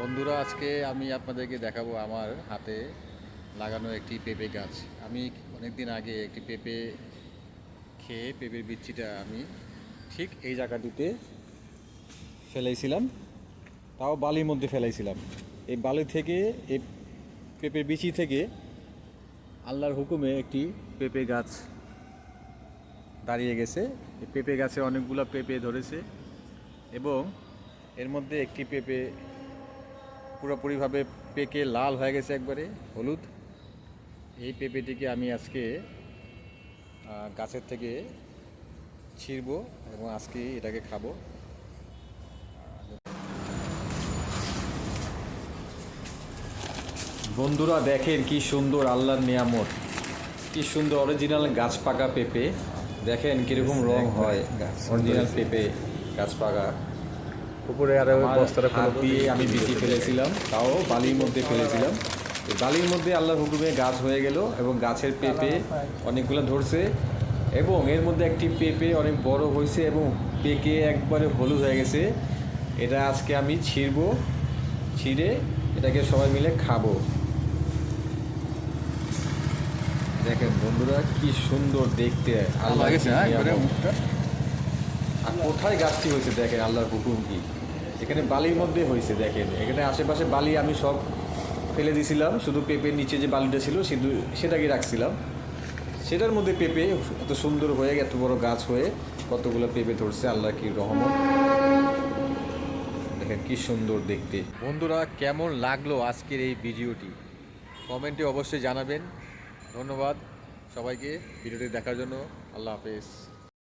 বন্ধুরা, আজকে আমি আপনাদেরকে দেখাবো আমার হাতে লাগানো একটি পেঁপে গাছ। আমি অনেক দিন আগে একটি পেঁপে খেয়ে পেঁপের বিচ্ছিটা আমি ঠিক এই জায়গাটিতে ফেলাইছিলাম, তাও বালির মধ্যে ফেলাইছিলাম। এই বালি থেকে, এই পেঁপের বিচি থেকে আল্লাহর হুকুমে একটি পেঁপে গাছ দাঁড়িয়ে গেছে। এই পেঁপে গাছে অনেকগুলো পেঁপে ধরেছে এবং এর মধ্যে একটি পেঁপে পুরোপুরিভাবে পেকে লাল হয়ে গেছে একবারে হলুদ। এই পেঁপেটিকে আমি আজকে গাছের থেকে ছিঁড়ব এবং আজকে এটাকে খাব। বন্ধুরা দেখেন কি সুন্দর আল্লাহর নিয়ামত কি সুন্দর অরিজিনাল গাছ পাকা পেঁপে। দেখেন কীরকম রং হয় অরিজিনাল পেঁপে গাছ পাকা উপরে আর বস্তাটা হাত দিয়ে আমি বিচি ফেলেছিলাম তাও বালির মধ্যে ফেলেছিলাম। বালির মধ্যে আল্লাহর হুকুমে গাছ হয়ে গেল এবং গাছের পেঁপে অনেকগুলো ধরছে এবং এর মধ্যে একটি পেঁপে অনেক বড় হয়েছে এবং পেকে একবারে হলুদ হয়ে গেছে। এটা আজকে আমি ছিঁড়ব ছিঁড়ে এটাকে সবাই মিলে খাব। দেখেন বন্ধুরা কি সুন্দর দেখতে। আল্লাহ লাগেছে হ্যাঁ একবারে নিয়ামত। মুখটা আর কোথায় গাছটি হয়েছে দেখেন, আল্লাহর হুকুম কি? এখানে বালির মধ্যে হয়েছে, দেখেন। এখানে আশেপাশে বালি আমি সব ফেলে দিয়েছিলাম শুধু পেঁপের নিচে যে বালিটা ছিল শুধু সেটাকে রাখছিলাম। সেটার মধ্যে পেঁপে এত সুন্দর হয়ে, এত বড় গাছ হয়ে কতগুলো পেঁপে ধরছে আল্লাহ কি রহমত। দেখেন কি সুন্দর দেখতে। বন্ধুরা, কেমন লাগল আজকের এই ভিডিওটি? কমেন্টে অবশ্যই জানাবেন। ধন্যবাদ সবাইকে, ভিডিওটি দেখার জন্য। আল্লাহ হাফেজ।